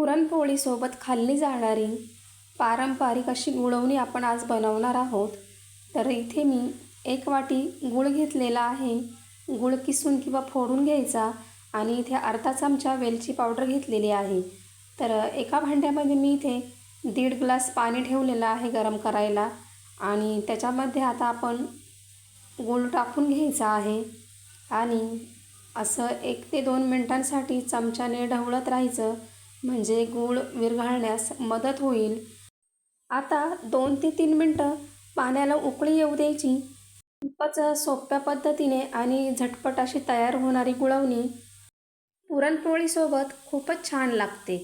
पुरणपोळीसोबत खाल्ली जाणारी पारंपरिक अशी गुळवणी आपण आज बनवणार आहोत. तर इथे मी एक वाटी गूळ घेतलेला आहे. गूळ किसून किंवा फोडून घ्यायचा आणि इथे अर्धा चमचा वेलची पावडर घेतलेली आहे. तर एका भांड्यामध्ये मी इथे दीड ग्लास पाणी ठेवलेलं आहे गरम करायला आणि त्याच्यामध्ये आता आपण गूळ टाकून घ्यायचा आहे. आणि असं एक ते दोन मिनटांसाठी चमच्याने ढवळत राहायचं. म्हणजे गूळ विरघळण्यास मदत होईल. आता दोन ते तीन मिनटं पाण्याला उकळी येऊ द्यायची. खूपच सोप्या पद्धतीने आणि झटपट अशी तयार होणारी गुळवणी पुरणपोळीसोबत खूपच छान लागते.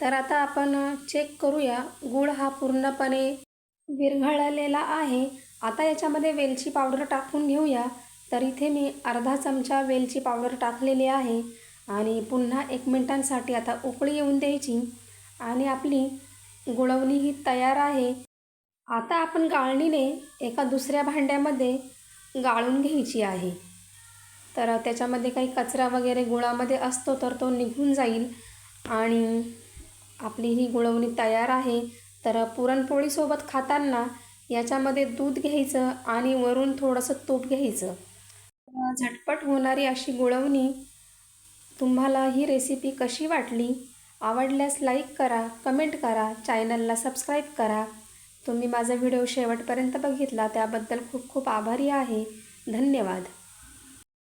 तर आता आपण चेक करूया गूळ हा पूर्णपणे विरघळलेला आहे. आता याच्यामध्ये वेलची पावडर टाकून घेऊया. तर इथे मी अर्धा चमचा वेलची पावडर टाकलेली आहे. आणि पुन्हा एक मिनटांसाठी आता उकळी येऊन द्यायची. आणि आपली गुळवणी ही तयार आहे. आता आपण गाळणीने एका दुसऱ्या भांड्यामध्ये गाळून घ्यायची आहे. तर त्याच्यामध्ये काही कचरा वगैरे गुळामध्ये असतो तर तो निघून जाईल. आणि आपली ही गुळवणी तयार आहे. तर पुरणपोळीसोबत खाताना याच्यामध्ये दूध घ्यायचं आणि वरून थोडंसं तूप घ्यायचं. झटपट होणारी अशी गुळवणी तुम्हाला ही रेसिपी कशी वाटली? आवडल्यास लाईक करा कमेंट करा चॅनलला सबस्क्राईब करा. तुम्ही माझा व्हिडिओ शेवटपर्यंत बघितला त्याबद्दल खूप खूप आभारी आहे. धन्यवाद.